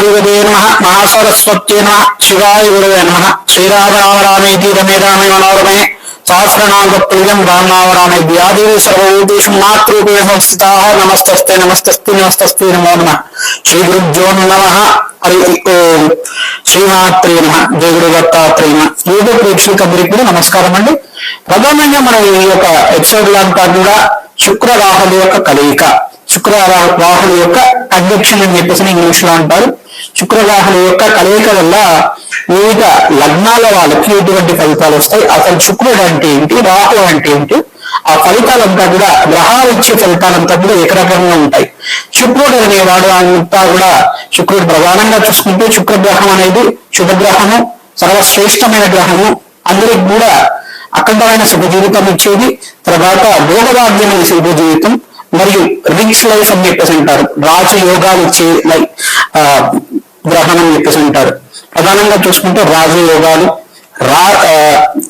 మహాదేవదే నమ. మహాసరస్వత్యే నమ. శివాయ గురువే నమ. శ్రీరామరామరామేతి రమే రామే మనోరమే సహస్రనామ ప్రియం రామనామరామే వ్యాధి సర్వభూతేషు మాతృపే సంస్థితా నమస్తస్తే నమస్తస్తి నమస్తస్తి నమో నమ. శ్రీ గురుభ్యో నమ. హరి ఓం. శ్రీమాత్రే నమ. జయ గురు దత్తాత్రేయ నమ. యూట్యూబ్ ప్రేక్షకులందరికీ కూడా నమస్కారం అండి. ప్రధానంగా మనం ఈ యొక్క ఎపిసోడ్ అంతా కూడా శుక్ర రాహుల యొక్క కలయిక. శుక్ర రాహుల యొక్క అధ్యక్షులు అని చెప్పేసి ఇంగ్లీష్లో అంటారు. శుక్ర యొక్క కలయిక వల్ల వివిధ లగ్నాల వాళ్ళకి ఎటువంటి ఫలితాలు వస్తాయి? అసలు శుక్రుడు అంటే ఏంటి? రాహు అంటే ఏంటి? ఆ ఫలితాలంతా కూడా గ్రహాలు ఇచ్చే ఫలితాలంతా కూడా ఏకరకంగా ఉంటాయి. శుక్రుడు అనేవాడు అంతా కూడా శుక్రుడు ప్రధానంగా చూసుకుంటే శుక్రగ్రహం అనేది శుభగ్రహము సర్వశ్రేష్టమైన గ్రహము అందరికి కూడా అఖండమైన శుభ జీవితం ఇచ్చేది. తర్వాత భోగభాగ్యమైన శుభ జీవితం మరియు రిచ్ లైఫ్ అని చెప్పేసి అంటారు. రాజయోగాలు ఇచ్చే లైఫ్ గ్రహం చెప్పేసి అంటారు ప్రధానంగా చూసుకుంటే రాజయోగాలు రా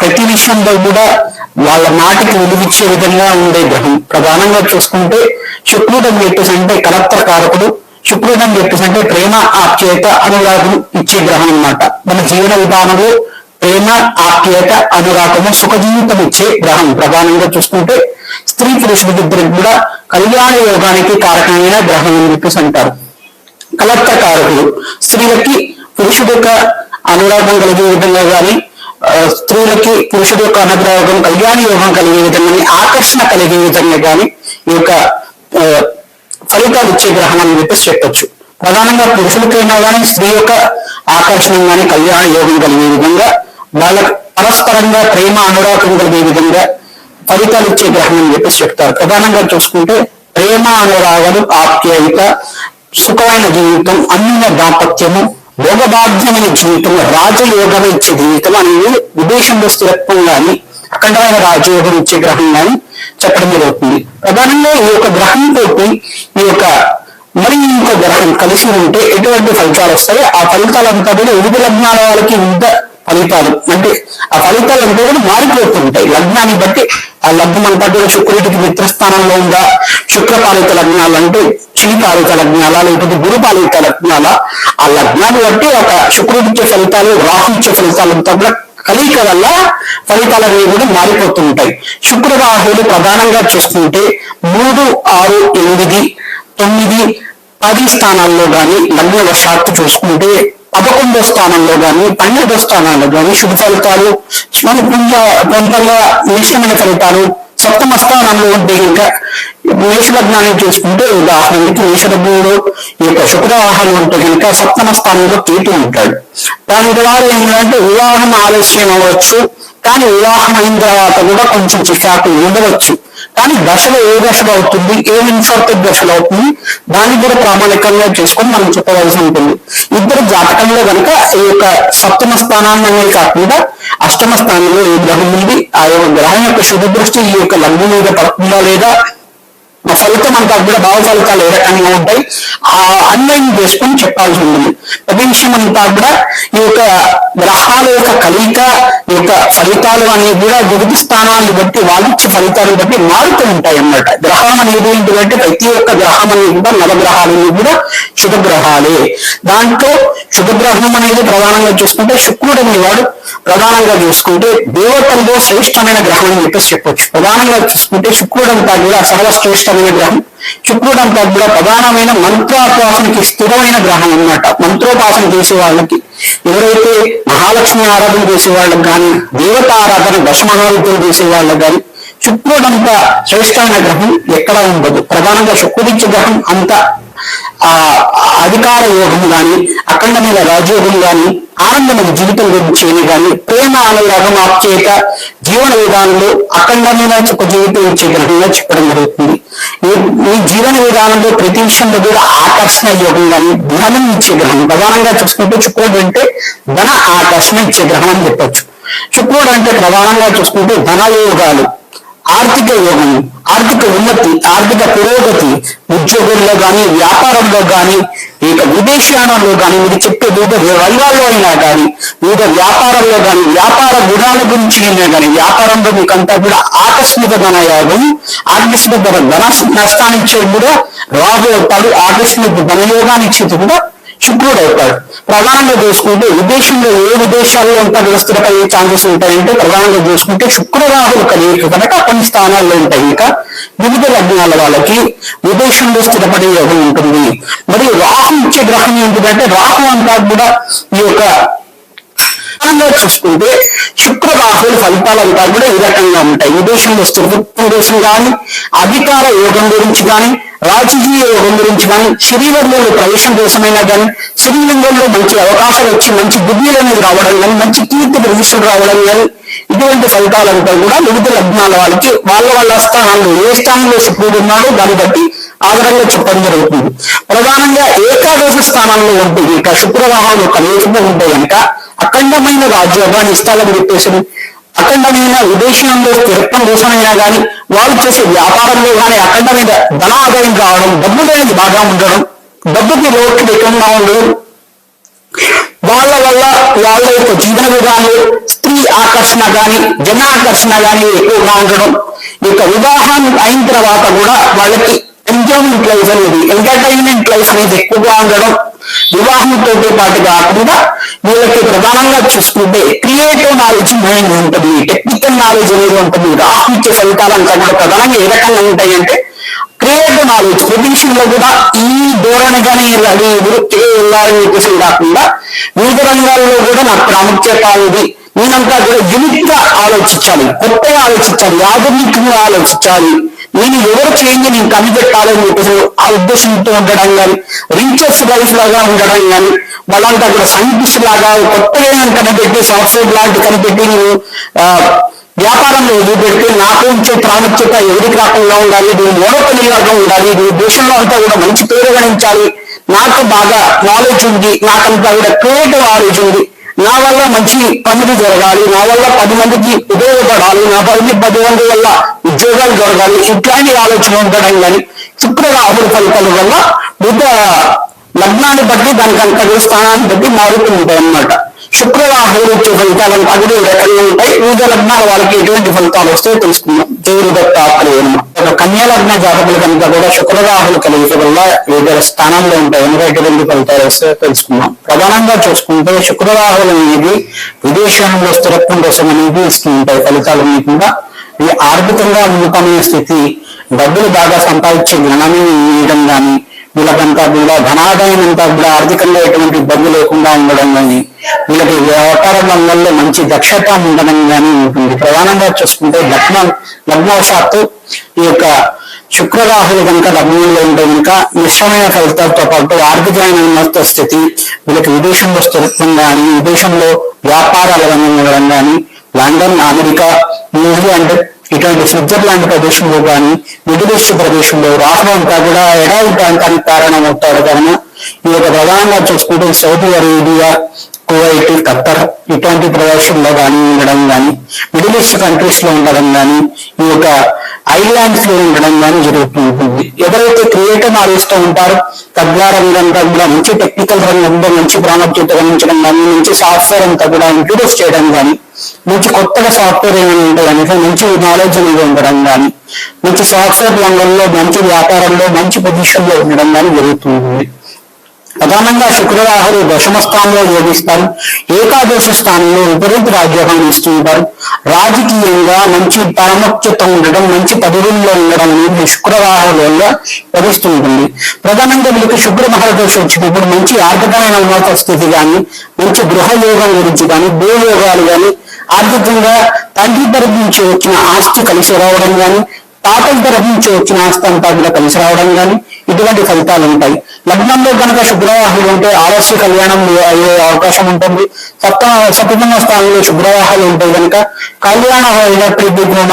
ప్రతి విషయంలో కూడా వాళ్ళ మాటకి విలువిచ్చే విధంగా ఉండే గ్రహం. ప్రధానంగా చూసుకుంటే శుక్రుడు అని చెప్పేసి అంటే కలెక్టర్ కారకుడు. శుక్రుడు అని చెప్పేసి అంటే ప్రేమ ఆప్యాయత అనురాగం ఇచ్చే గ్రహం అన్నమాట. మన జీవన విధానంలో ప్రేమ ఆప్యాయత అనురాగము సుఖ జీవితం ఇచ్చే గ్రహం. ప్రధానంగా చూసుకుంటే స్త్రీ పురుషుడిద్దరికి కూడా కళ్యాణ యోగానికి కారకమైన గ్రహం అని చెప్పేసి అంటారు. కలత్రకారకులు స్త్రీలకి పురుషుడు యొక్క అనురాగం కలిగే విధంగా కానీ స్త్రీలకి పురుషుడు యొక్క అనురాగం కళ్యాణ యోగం కలిగే విధంగా ఆకర్షణ కలిగే విధంగా కానీ ఈ యొక్క ఫలితాలు ఇచ్చే గ్రహం అని చెప్పేసి చెప్పొచ్చు. ప్రధానంగా పురుషులకైనా కానీ స్త్రీ యొక్క ఆకర్షణ కానీ కళ్యాణ యోగం కలిగే విధంగా వాళ్ళ పరస్పరంగా ప్రేమ అనురాగం కలిగే విధంగా ఫలితాలు ఇచ్చే గ్రహం అని చెప్పేసి చెప్తారు. ప్రధానంగా చూసుకుంటే ప్రేమ అనురాగాలు ఆప్యాయత సుఖమైన జీవితం అన్నిన దాంపత్యము భోగభాగ్యమైన జీవితం రాజయోగం ఇచ్చే జీవితం అనేది విదేశంలో స్థిరత్వం గాని అఖండమైన రాజయోగం ఇచ్చే గ్రహం గాని చెప్పడం జరుగుతుంది. ప్రధానంగా ఈ యొక్క గ్రహంతో ఈ యొక్క మరి ఇంకో గ్రహం కలిసి ఉంటే ఎటువంటి ఫలితాలు వస్తాయి ఆ ఫలితాలంతా కూడా వివిధ లగ్నాల వాళ్ళకి వివిధ ఫలితాలు. అంటే ఆ ఫలితాలు అంతా కూడా మారిపోతుంటాయి లగ్నాన్ని బట్టి ఆ లగ్నం అంతా కూడా శుక్రుడికి మిత్రస్థానంలో ఉందా? శుక్రపాలిత లగ్నాలు అంటే శ్రీపాలిత లగ్నాల లేకపోతే గురుపాలిక లగ్నాల ఆ లగ్నాలు బట్టి ఒక శుక్రుడిచ్చే ఫలితాలు రాహు ఇచ్చే ఫలితాలు అంతా కూడా కలయిక వల్ల ఫలితాలు అనేవి కూడా మారిపోతూ ఉంటాయి శుక్ర రాహులు ప్రధానంగా చూసుకుంటే మూడు ఆరు ఎనిమిది తొమ్మిది పది స్థానాల్లో గాని లగ్న వశాత్తు చూసుకుంటే పదకొండో స్థానంలో గాని పన్నెండో స్థానాల్లో గాని శుభ ఫలితాలు మన కొంత కొంతగా మిశ్రమైన ఫలితాలు సప్తమ స్థానంలో ఉంటే ఇంకా మేషలగ్నాన్ని చూసుకుంటే ఉదాహరణకి మేషలగ్నంలో ఈ యొక్క శుక్రవాహనం ఉంటే కనుక సప్తమ స్థానంలో కేతు ఉంటాడు. దాని ద్వారా ఏంటంటే వివాహం ఆలస్యం అవ్వచ్చు కానీ వివాహం అయిన తర్వాత కూడా కొంచెం చికాకు ఉండవచ్చు. కానీ దశలో ఏ దశలో అవుతుంది? ఏ ఇన్ఫర్టెడ్ దశలో అవుతుంది? దాన్ని కూడా ప్రామాణికంగా చేసుకొని మనం చెప్పవలసి ఉంటుంది. ఇద్దరు జాతకంలో కనుక ఈ యొక్క సప్తమ స్థానాన్ని కాకుండా అష్టమ స్థానంలో ఏ గ్రహం ఉంది? ఆ యొక్క గ్రహం యొక్క శుభ దృష్టి ఈ యొక్క లగ్నం మీద పడుతుందా లేదా? ఆ ఫలితం అంతా కూడా భావ ఫలితాలు ఏ రకంగా ఉంటాయి ఆ అన్వయం చేసుకుని చెప్పాల్సి ఉంటుంది. ప్రతి విషయం అంతా కూడా ఈ యొక్క గ్రహాల యొక్క కలయిక ఈ యొక్క ఫలితాలు అనేవి కూడా వివిధ స్థానాలను బట్టి వాళ్ళిచ్చే ఫలితాలను బట్టి మారుతూ ఉంటాయి అన్నమాట. గ్రహం అనేది ఏంటంటే ప్రతి ఒక్క గ్రహం అనేది కూడా నవగ్రహాలు కూడా శుభగ్రహాలే దాంట్లో శుభగ్రహణం అనేది ప్రధానంగా చూసుకుంటే శుక్రుడు అనేవాడు ప్రధానంగా చూసుకుంటే దేవతల్లో శ్రేష్టమైన గ్రహం అని చెప్పేసి చెప్పొచ్చు. ప్రధానంగా చూసుకుంటే శుక్రుడు అంతా కూడా సర్వశ్రేష్టమైన గ్రహం. శుక్రుడు అంతా కూడా ప్రధానమైన మంత్రోపాసనకి స్థిరమైన గ్రహం అన్నమాట. మంత్రోపాసన చేసే వాళ్ళకి ఎవరైతే మహాలక్ష్మి ఆరాధన చేసే వాళ్ళకి కానీ దేవత ఆరాధన దశమహావిద్యలు చేసే వాళ్ళకి కానీ శుక్రుడంతా శ్రేష్టమైన గ్రహం ఎక్కడ ఉండదు. ప్రధానంగా శుక్రుడిచ్చే గ్రహం అంత ఆ అధికార యోగం గాని అఖండమైన రాజయోగం గాని ఆనందమైన జీవితం గురించి గాని ప్రేమ అనురాగం ఆప్చేత జీవన విధానంలో అఖండమైన ఒక జీవితం ఇచ్చే గ్రహంగా చెప్పడం జరుగుతుంది. ఈ ఈ జీవన విధానంలో ప్రతి విషయంలో కూడా ఆకర్షణ యోగం గాని ధనం ఇచ్చే గ్రహం ప్రధానంగా చూసుకుంటే శుక్రుడు అంటే ధన ఆకర్షణ ఇచ్చే గ్రహం అని చెప్పొచ్చు. శుక్రుడు అంటే ప్రధానంగా చూసుకుంటే ధన యోగాలు ఆర్థిక యోగం ఆర్థిక ఉన్నతి ఆర్థిక పురోగతి ఉద్యోగంలో కానీ వ్యాపారంలో కానీ ఇక విదేశాలలో కానీ మీరు చెప్పే వివిధ రంగాల్లో అయినా కానీ వివిధ వ్యాపారంలో కానీ వ్యాపార గుణాల గురించి అయినా కానీ వ్యాపారంలో మీకంతా కూడా ఆకస్మిక ధన యోగం ఆకస్మిక ధన నష్టాన్ని ఇచ్చేది కూడా రాబోతాడు ఆకస్మిక ధనయోగాన్ని ఇచ్చేది కూడా శుక్రుడు అవుతాడు ప్రధానంగా చూసుకుంటే విదేశంలో ఏ విదేశాల్లో ఉంటా స్థిరపడే ఛాన్సెస్ ఉంటాయంటే ప్రధానంగా చూసుకుంటే శుక్రరాహులు కలిగి కనుక కొన్ని స్థానాల్లో ఉంటాయి. ఇంకా వివిధ లగ్నాల వాళ్ళకి విదేశంలో స్థిరపడే యోగం ఉంటుంది. మరి రాహు ఇచ్చే గ్రహం ఏంటిదంటే రాహు అంతా కూడా ఈ యొక్క చూసుకుంటే శుక్ర రాహుల ఫలితాలంతా కూడా ఈ రకంగా ఉంటాయి. విదేశంలో స్థిరత్వం కోసం కానీ అధికార యోగం గురించి కానీ రాజకీయ యోగం గురించి కానీ శరీరంలో ప్రవేశం కోసమైనా కానీ శరీరంలో మంచి అవకాశాలు వచ్చి మంచి బుద్ధులు అనేది రావడం కానీ మంచి కీర్తి ప్రతిష్టలు రావడం కానీ ఇటువంటి ఫలితాలంతా కూడా వివిధ లగ్నాల వాళ్ళకి వాళ్ళ వాళ్ళ స్థానాల్లో ఏ స్థానంలో శుక్రుడు ఉన్నాడో దాన్ని బట్టి ఆధారంగా చెప్పడం జరుగుతుంది. ప్రధానంగా ఏకాదశి స్థానంలో ఉంటుంది ఇక శుక్రవాహాలు కలయికగా ఉంటే కనుక అఖండమైన రాజ్యోగాన్ని ఇస్తాలని చెప్పేసి అఖండమైన విదేశంలో స్థిరత్వం కోసమైనా కానీ వాళ్ళు చేసే వ్యాపారంలో కానీ అఖండమైన ధన ఆదాయం డబ్బు అనేది బాగా ఉండడం డబ్బుకి లోటు లేకుండా ఉండడం వాళ్ళ వల్ల వాళ్ళ యొక్క జీవన విధానం స్త్రీ ఆకర్షణ కానీ జన ఆకర్షణ కానీ ఎక్కువగా ఉండడం ఇక యొక్క వివాహం అయిన తర్వాత కూడా వాళ్ళకి ఎంజాయ్మెంట్ లైఫ్ అనేది ఎంటర్టైన్మెంట్ లైఫ్ అనేది ఎక్కువగా ఉండడం వివాహంతో పాటు కాకుండా వీళ్ళకి ప్రధానంగా చూసుకుంటే క్రియేటివ్ నాలెడ్జ్ మైండ్ ఉంటుంది టెక్నికల్ నాలెడ్జ్ అనేది ఉంటుంది రాహు ఇచ్చే ఫలితాలంతా కూడా ప్రధానంగా ఏ రకంగా ఉంటాయంటే క్రియేటివ్ నాలెడ్జ్ ప్రొఫెషన్లో కూడా ఈ ధోరణిగానే వెళ్ళాలి వృత్తిగా వెళ్ళాలని చెప్పేసి కాకుండా వివిధ రంగాల్లో కూడా నాకు ప్రాముఖ్యత ఉంది. నేనంతా కూడా యూనిక్గా ఆలోచించాలి కొత్తగా ఆలోచించాలి ఆధునికంగా ఆలోచించాలి. నేను ఎవరు చేంజ్ నేను కనిపెట్టాలని చెప్పేసి ఉద్దేశంతో ఉండడం కానీ రీచర్స్ లైఫ్ లాగా ఉండడం కానీ వాళ్ళంతా కూడా సైంటిస్ట్ లాగా కొత్తగా నేను కనిపెట్టి సాఫ్ట్వేర్ లాంటి కనిపెట్టి నువ్వు వ్యాపారంలో ఎదురుపెట్టి నాకు ఉంచే ప్రాముఖ్యత ఎవరికి రాకుండా ఉండాలి దీని మోనోపలిగా ఉండాలి ఈ దేశంలో అంతా కూడా మంచి పేరు గణించాలి నాకు బాగా నాలెడ్జ్ ఉంది నాకంతా కూడా క్రియేటివ్ నాలెడ్జ్ ఉంది. నా వల్ల మంచి పనులు జరగాలి నా వల్ల పది మందికి ఉపయోగపడాలి నా పది పది మంది వల్ల ఉద్యోగాలు జరగాలి ఇట్లాంటి ఆలోచన ఉండడం కానీ శుక్ర రాహుల ఫలితాల వల్ల బుద్ధ లగ్నాన్ని బట్టి దానికి అంత స్థానాన్ని బట్టి మారుతూ ఉంటాయి అన్నమాట శుక్ర రాహులు వచ్చే ఫలితాలంతా రకంగా ఉంటాయి. వివిధ లగ్నాల వాళ్ళకి ఎటువంటి ఫలితాలు వస్తాయో తెలుసుకుందాం. దేవుడి దత్తాత్రేయుడు కన్యాలగ్న జాతకులు కనుక కూడా శుక్రవాహులు కలిగి కలిగితే వల్ల వివిధ స్థానాల్లో ఉంటాయి. కనుక ఎటువంటి ఫలితాలు వస్తాయో తెలుసుకుందాం. ప్రధానంగా చూసుకుంటే శుక్ర అనేది విదేశాల్లో స్థిరత్వం కోసం అనేది ఇస్తూ ఉంటాయి. ఫలితాలు కూడా ఈ ఆర్థికంగా ఉన్నతమైన స్థితి డబ్బులు బాగా సంపాదించే జ్ఞానాన్ని ఇవ్వడం కానీ వీళ్ళకంతా కూడా ధనాదాయం అంతా కూడా ఆర్థికంగా ఎటువంటి ఇబ్బంది లేకుండా ఉండడం కానీ వీళ్ళకి వ్యాపార రంగంలో మంచి దక్షత ఉండడం కానీ ఉంటుంది. ప్రధానంగా చూసుకుంటే లగ్నం లగ్నవశాత్తు ఈ యొక్క శుక్రరాహులు కనుక లగ్నంలో ఉంటే కనుక మిశ్రమైన ఫలితాలతో పాటు ఆర్థికమైన ఉన్నత స్థితి వీళ్ళకి విదేశంలో స్థిరత్వం కానీ విదేశంలో వ్యాపారాల రంగం ఉండడం కానీ లండన్ అమెరికా న్యూజిలాండ్ ఇటువంటి స్విట్జర్లాండ్ ప్రదేశంలో కానీ మిడిల్ ఈస్ట్ ప్రదేశంలో రాహు కూడా ఎడారి ప్రాంతానికి కారణమవుతాడు కనుక ఈ యొక్క ప్రధానంగా చూసుకుంటే సౌదీ అరేబియా కువైట్ ఖత్తర్ ఇటువంటి ప్రదేశంలో కానీ ఉండడం కానీ మిడిల్ ఈస్ట్ కంట్రీస్లో ఉండడం కానీ ఈ యొక్క ఐలాండ్స్లో ఉండడం కానీ జరుగుతూ ఉంటుంది. ఎవరైతే క్రియేటివ్ ఆలోచిస్తూ ఉంటారో తద్వారా తద్వారంగా కూడా మంచి టెక్నికల్ రంగంలో మంచి ప్రాముఖ్యత గమనించడం కానీ మంచి సాఫ్ట్వేర్ అంతా కూడా ఇంట్రొడ్యూస్ చేయడం కానీ మంచి కొత్తగా సాఫ్ట్వేర్ ఏమైనా ఉంటుంది మంచి నాలెడ్జ్ అనేది ఉండడం కానీ మంచి సాఫ్ట్వేర్ రంగంలో మంచి వ్యాపారంలో మంచి పొజిషన్లో ఉండడం కానీ జరుగుతుంది ప్రధానంగా శుక్రరాహులు దశమ స్థానంలో యోగిస్తారు. ఏకాదశ స్థానంలో విపరీత రాజ్యోగాన్ని ఇస్తూ ఉంటారు రాజకీయంగా మంచి ప్రాముఖ్యత ఉండడం మంచి పదవుల్లో ఉండడం అనేది శుక్రరాహుల వల్ల లభిస్తూ ఉంటుంది ప్రధానంగా వీళ్ళకి శుక్ర మహాదశ వచ్చినప్పుడు మంచి ఆర్థికమైన ఉన్నత స్థితి కానీ మంచి గృహ యోగం గురించి కానీ భూయోగాలు కానీ ఆర్థికంగా తండ్రి తరపు నుంచి వచ్చిన ఆస్తి కలిసి రావడం కానీ తాతల తరపు నుంచి వచ్చిన ఆస్తి అంతా కూడా కలిసి రావడం కానీ ఇటువంటి ఫలితాలు ఉంటాయి. లగ్నంలో కనుక శుభ్రవాహులు ఉంటే ఆలస్య కళ్యాణం అయ్యే అవకాశం ఉంటుంది. సప్త సప్తమ స్థానంలో శుభ్రవాహాలు ఉంటాయి కనుక కళ్యాణ అయినప్పటికీ కూడా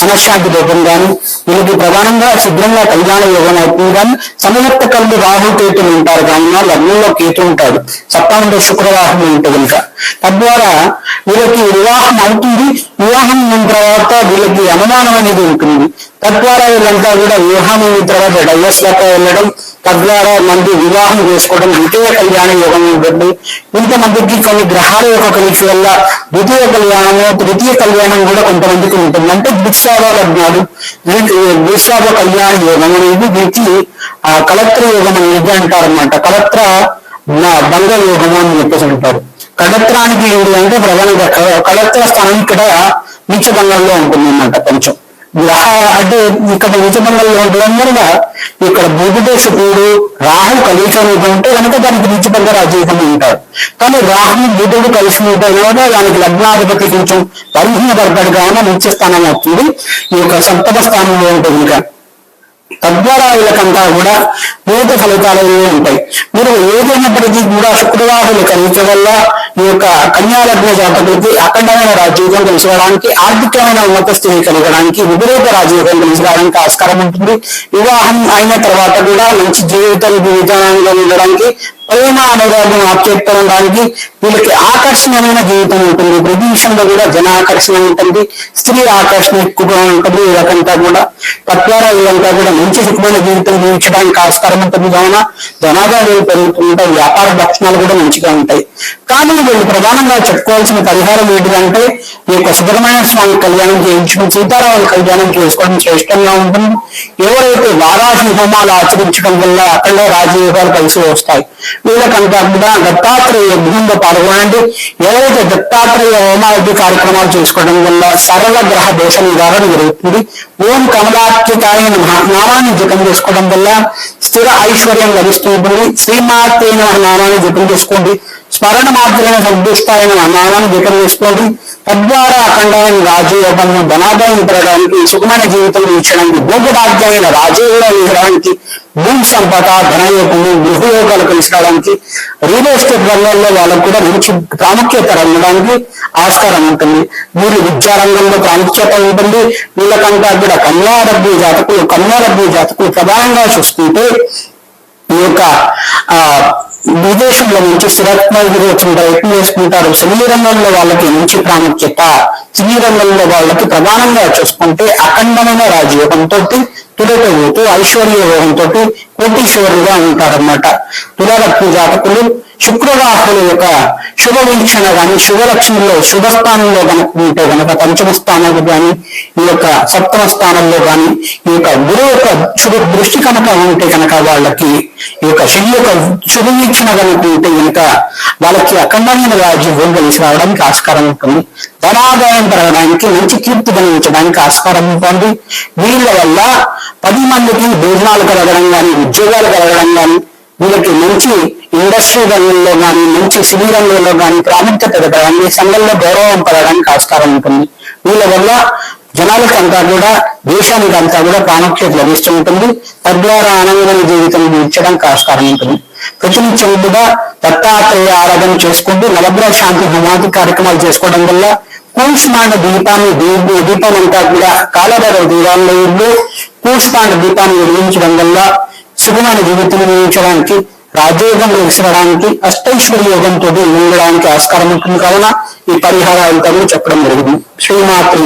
మనశ్శాంతి రూపం కానీ వీళ్ళకి ప్రధానంగా శుభ్రంగా కళ్యాణ యోగం అవుతుంది కానీ సమయత్త కళ్ళు రాహు కేతులు ఉంటారు కానీ లగ్నంలో కేతు ఉంటాడు. సప్తమంలో శుక్రవాహం ఉంటే కనుక తద్వారా వీళ్ళకి వివాహం అవుతుంది. వివాహం తర్వాత వీళ్ళకి అనుమానం అనేది ఉంటుంది. తద్వారా వీళ్ళంతా కూడా వివాహమైన తర్వాత డైవర్స్ లెక్క వెళ్ళడం తద్వారా మంది వివాహం చేసుకోవడం ద్వితీయ కళ్యాణ యోగం ఉంటుంది. ఇంతమందికి కొన్ని గ్రహాల యొక్క కలిసి వల్ల ద్వితీయ కళ్యాణము తృతీయ కళ్యాణం కూడా కొంతమందికి ఉంటుంది. అంటే ద్విశ్రావ లగ్నాలు ద్విశ్రావ కళ్యాణ యోగం అనేది వీటి ఆ కలత్ర యోగం అనేది అంటారు అనమాట కలత్ర బంగ యోగము అని చెప్పేసి అంటారు. కళత్రానికి ఏంటి అంటే ప్రధానంగా కళత్ర స్థానం ఇక్కడ నీచభంగంలో ఉంటుంది అన్నమాట కొంచెం. గ్రహ అంటే ఇక్కడ నీచభంగంలో ఉండడం వల్ల ఇక్కడ బుధుడు శుక్రుడు రాహు కలిసినట్టు ఉంటే కనుక దానికి నీచభంగ రాజయోగం ఉంటారు కానీ రాహు బుధుడు కలిసినట్టు కూడా దానికి లగ్నాధిపతి కొంచెం పరిహీన పడతాడు నీచ స్థానం అవుతుంది ఈ యొక్క సప్తమ స్థానంలో ఉంటుంది ఇంకా. తద్వారా వీళ్ళకంతా కూడా వివిధ ఫలితాలు ఉంటాయి. మీరు ఏదైనప్పటికీ కూడా శుక్రవాహులు కలిసి వల్ల ఈ యొక్క కన్యాలగ్న జాతకులకి అఖండమైన రాజయోగం తెలుసుకోవడానికి ఆర్థికమైన ఉన్నత స్థితి కలగడానికి విపరీత రాజయోగం తెలుసుకోవడానికి ఆస్కారం ఉంటుంది. వివాహం అయిన తర్వాత కూడా మంచి జీవితం విధానంగా ఉండడానికి ప్రేమ అనురాగం ఆప్యాయపడడానికి వీళ్ళకి ఆకర్షణమైన జీవితం ఉంటుంది. ప్రతి విషయంలో కూడా జన ఆకర్షణ ఉంటుంది. స్త్రీ ఆకర్షణ ఎక్కువగా ఉంటుంది. వీళ్ళకంతా కూడా తద్వారా వీళ్ళంతా కూడా మంచి సుఖమైన జీవితం జీవించడానికి ఆస్కారం ఉంటుంది. కావున జనాభా పెరుగుతుంటే వ్యాపార లక్షణాలు కూడా మంచిగా ఉంటాయి. కానీ వీళ్ళు ప్రధానంగా చెప్పుకోవాల్సిన పరిహారం ఏంటిదంటే ఈ యొక్క సుబ్రహ్మణ్య స్వామి కళ్యాణం చేయించడం సీతారాముల కళ్యాణం చేసుకోవడం శ్రేష్టంగా ఉంటుంది. ఎవరైతే వారాహి హోమాలు ఆచరించడం వల్ల అక్కడ రాజయోగాలు కలిసి వస్తాయి. వీళ్ళకంతా దత్తాత్రేయ యజ్ఞంలో పాల్గొనండి ఎవరైతే దత్తాత్రేయ హోమాది కార్యక్రమాలు చేసుకోవడం వల్ల సరళ గ్రహ దోష నివారణ జరుగుతుంది. ఓం కమలాత్రికాయ నామాన్ని జపం చేసుకోవడం వల్ల స్థిర ఐశ్వర్యం లభిస్తుంది. ఉంటుంది శ్రీమాతే నామాన్ని జపం చేసుకోండి. స్మరణ మాత్రమే సంతుష్టాయన నామాన్ని జపం చేసుకోండి తద్వారా అఖండమైన రాజయోగము ధనాదాయం పెరగడానికి సుఖమైన జీవితం ఇచ్చడానికి భోగభాగ్యమైన రాజయోగం ఇవ్వడానికి భూమి సంపద ధనయోగము గృహయోగాలు కలిసి రియల్ ఎస్టేట్ రంగంలో వాళ్ళకు కూడా మంచి ప్రాముఖ్యత ఉండడానికి ఆస్కారం ఉంటుంది. వీరు విద్యా రంగంలో ప్రాముఖ్యత ఉంటుంది. వీళ్ళకంతా కూడా కన్యారబ్బు జాతకులు కన్యారబ్బు జాతకులు ప్రధానంగా చూసుకుంటే ఈ యొక్క ఆ విదేశంలో నుంచి స్థిరత్వం వచ్చిన ప్రయత్నం చేసుకుంటారు. సినీ రంగంలో వాళ్ళకి మంచి ప్రాముఖ్యత సినీ రంగంలో వాళ్ళకి ప్రధానంగా చూసుకుంటే అఖండమైన రాజయోగంతో తులతోతూ ఐశ్వర్య యోగంతో కోటీశ్వరులుగా ఉంటారన్నమాట. తులరత్న జాతకులు శుక్రరాహుల యొక్క శుభ వీక్షణ కానీ శుభ శుభస్థానంలో శుభ స్థానంలో కనుక ఉంటే కనుక పంచమ స్థానంలో కానీ ఈ యొక్క సప్తమ స్థానంలో కానీ ఈ యొక్క గురువు యొక్క శుభ దృష్టి కనుక ఉంటే కనుక వాళ్ళకి ఈ యొక్క శని యొక్క శుభ వీక్షణ కనుక ఉంటే కనుక వాళ్ళకి అఖండమైన రాజ్యం కలిసి రావడానికి ఆస్కారం ఉంటుంది. ధనాదాయం పెరగడానికి మంచి కీర్తి గణించడానికి ఆస్కారం ఉంటుంది. వీళ్ళ వల్ల పది మందికి భోజనాలు కలగడం కానీ ఉద్యోగాలు కలగడం కానీ వీళ్ళకి మంచి ఇండస్ట్రీ రంగంలో కానీ మంచి సినీ రంగంలో కానీ ప్రాముఖ్యత పెరగడానికి సంఘంలో గౌరవం పెరగడానికి ఆస్కారం ఉంటుంది. వీళ్ళ వల్ల జనాలకు అంతా కూడా దేశానికి అంతా కూడా ప్రాముఖ్యత లభిస్తూ ఉంటుంది. తద్వారా ఆనందమైన జీవితం జీవించడానికి ఆస్కారం ఉంటుంది. ప్రతినిత్యం కూడా దత్తాత్రేయ ఆరాధన చేసుకుంటూ నవగ్రహ శాంతి హోమాది కార్యక్రమాలు చేసుకోవడం వల్ల కూష్మాండ దీపాన్ని దీప దీపం అంతా కూడా కాలభైరవ దీపాల్లో ఇల్లు కూష్మాండ దీపాన్ని వెలిగించడం వల్ల సుఖమైన జీవితం జీవించడానికి రాజయోగం వేసడానికి అష్టైశ్వర్య యోగంతో ఉండడానికి ఆస్కారం ఉంటుంది. కావున ఈ పరిహారాలు చెప్పడం జరిగింది. శ్రీమాతృ